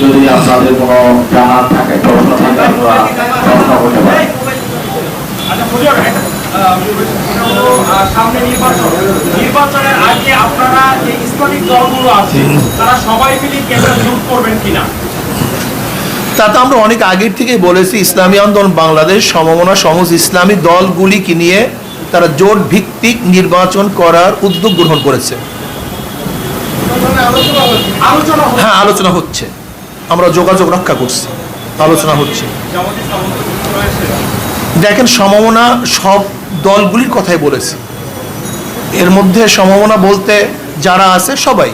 যদি আপনাদের কোনো জানার থাকে প্রশ্ন থাকে আপনারা প্রশ্ন করতে পারেন বুঝলো না এটা, আহ, এটা হলো, আহ, সামনে নির্বাচন নির্বাচনের আগে আপনারা যে ইসলামিক দলগুলো আছে তারা সবাই মিলে কেন্দ্র জোট করবেন কিনা? তাতে আমরা অনেক আগের থেকেই বলেছি ইসলামী আন্দোলন বাংলাদেশ সমমনা সমস্ত ইসলামী দলগুলিকে নিয়ে তারা জোট ভিত্তিক নির্বাচন করার উদ্যোগ গ্রহণ করেছে। হ্যাঁ আলোচনা হচ্ছে। আমরা যোগাযোগ রক্ষা করছি। আলোচনা হচ্ছে। দেখেন সমমনা সব দলগুলির কথাই বলেছি। এর মধ্যে সমমনা বলতে যারা আছে সবাই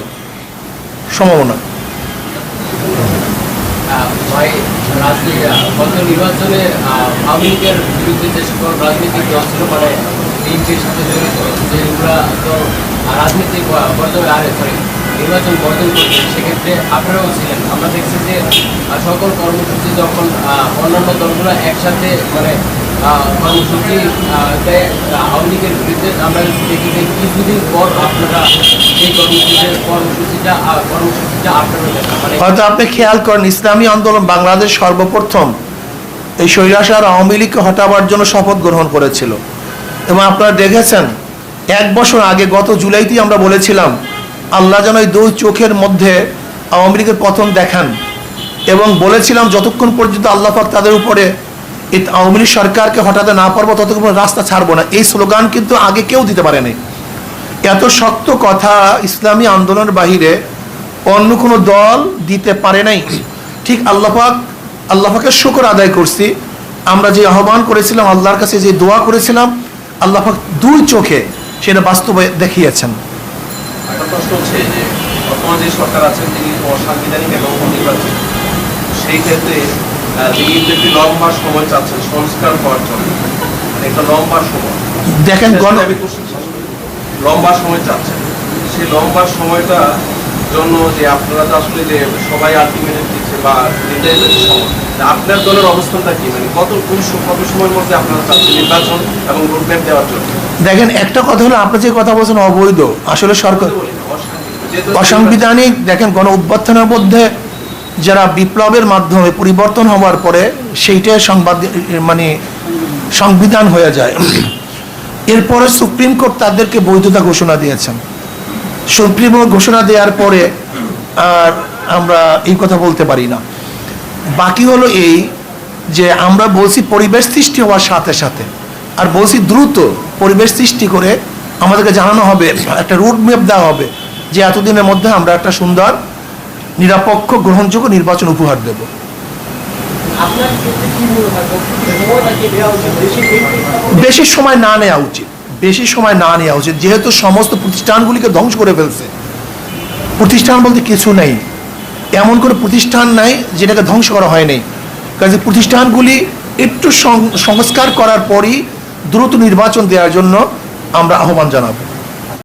আহ, নির্বাচনে আহ, আওয়ামী লীগের বিরুদ্ধে যে সকল রাজনৈতিক দল ছিল মানে বিএনপির সাথে জড়িত যেগুলা তো রাজনীতি বর্তমানে সরি নির্বাচন বর্জন করছে সেক্ষেত্রে আপনারাও ছিলেন। আমরা দেখছি যে সকল কর্মসূচি যখন অন্যান্য দলগুলো একসাথে মানে কর্মসূচি আওয়ামী লীগের বিরুদ্ধে, আমরা দেখি যে কিছুদিন পর আপনারা সেই কর্মসূচির কর্মসূচিটা কর্মসূচিটা আপনারা মানে হয়তো আপনি খেয়াল করেন, ইসলামী আন্দোলন বাংলাদেশ সর্বপ্রথম এই কৈলাসার আওয়ামী লীগকে হটাবার জন্য শপথ গ্রহণ করেছিল। এবং আপনারা দেখেছেন, এক বছর আগে গত জুলাইতেই আমরা বলেছিলাম আল্লাহ যেন ওই দুই চোখের মধ্যে আওয়ামী লীগের পতন দেখান এবং বলেছিলাম যতক্ষণ পর্যন্ত আল্লাহ পাক তাদের উপরে এই আওয়ামী লীগ সরকারকে হটাতে না পারব, ততক্ষণ রাস্তা ছাড়বো না। এই স্লোগান কিন্তু আগে কেউ দিতে পারেনি। এত শক্ত কথা ইসলামী আন্দোলনের বাহিরে অন্য কোনো দল দিতে পারে নাই। ঠিক আল্লাপাক আল্লাপাকের শুকর আদায় করছি। আমরা যে আহ্বান করেছিলাম, আল্লাহর কাছে যে দোয়া করেছিলাম আল্লাপাক দুই চোখে সেটা বাস্তবে দেখিয়েছেন। একটা প্রশ্ন হচ্ছে যে বর্তমান যে সরকার আছেন তিনি অসাংবিধানিক এবং অনির্বাচিত। সেই ক্ষেত্রে তিনি কিন্তু একটি লম্বা সময় চাচ্ছেন সংস্কার করার জন্য। মানে একটা লম্বা সময়। দেখেন। লম্বা সময় চাচ্ছেন। সেই লম্বা সময়টা জন্য যে আপনারা তো আসলে যে সবাই আলটিমেট দিচ্ছে বা আপনার দলের অবস্থানটা কি? মানে কত কোন সময়ের মধ্যে আপনারা চাচ্ছেন নির্বাচন এবং রোডম্যাপ দেওয়ার জন্য? দেখেন, একটা কথা হলো, আপনি যে কথা বলছেন অবৈধ, আসলে সরকার অসাংবিধানিক। অসাংবিধানিক দেখেন, গণ অভ্যর্থনের মধ্যে যারা বিপ্লবের মাধ্যমে পরিবর্তন হওয়ার পরে সেইটাই সংবাদ মানে সংবিধান হয়ে যায় এরপরে সুপ্রিম কোর্ট তাদেরকে বৈধতা ঘোষণা দিয়েছেন সুপ্রিম কোর্ট ঘোষণা দেওয়ার পরে আর আমরা এই কথা বলতে পারি না বাকি হলো এই যে আমরা বলছি পরিবেশ সৃষ্টি হওয়ার সাথে সাথে, আর বলছি দ্রুত পরিবেশ সৃষ্টি করে আমাদেরকে জানানো হবে একটা রুট ম্যাপ দেওয়া হবে যে এতদিনের মধ্যে আমরা একটা সুন্দর নিরপেক্ষ গ্রহণযোগ্য নির্বাচন উপহার দেব। বেশি সময় না নেওয়া উচিত। বেশি সময় না নেওয়া উচিত। যেহেতু সমস্ত প্রতিষ্ঠানগুলিকে ধ্বংস করে ফেলছে। প্রতিষ্ঠান বলতে কিছু নেই। এমন কোনো প্রতিষ্ঠান নাই যেটাকে ধ্বংস করা হয়নি। কাজে প্রতিষ্ঠানগুলি একটু সংস্কার করার পরই দ্রুত নির্বাচন দেওয়ার জন্য আমরা আহ্বান জানাব।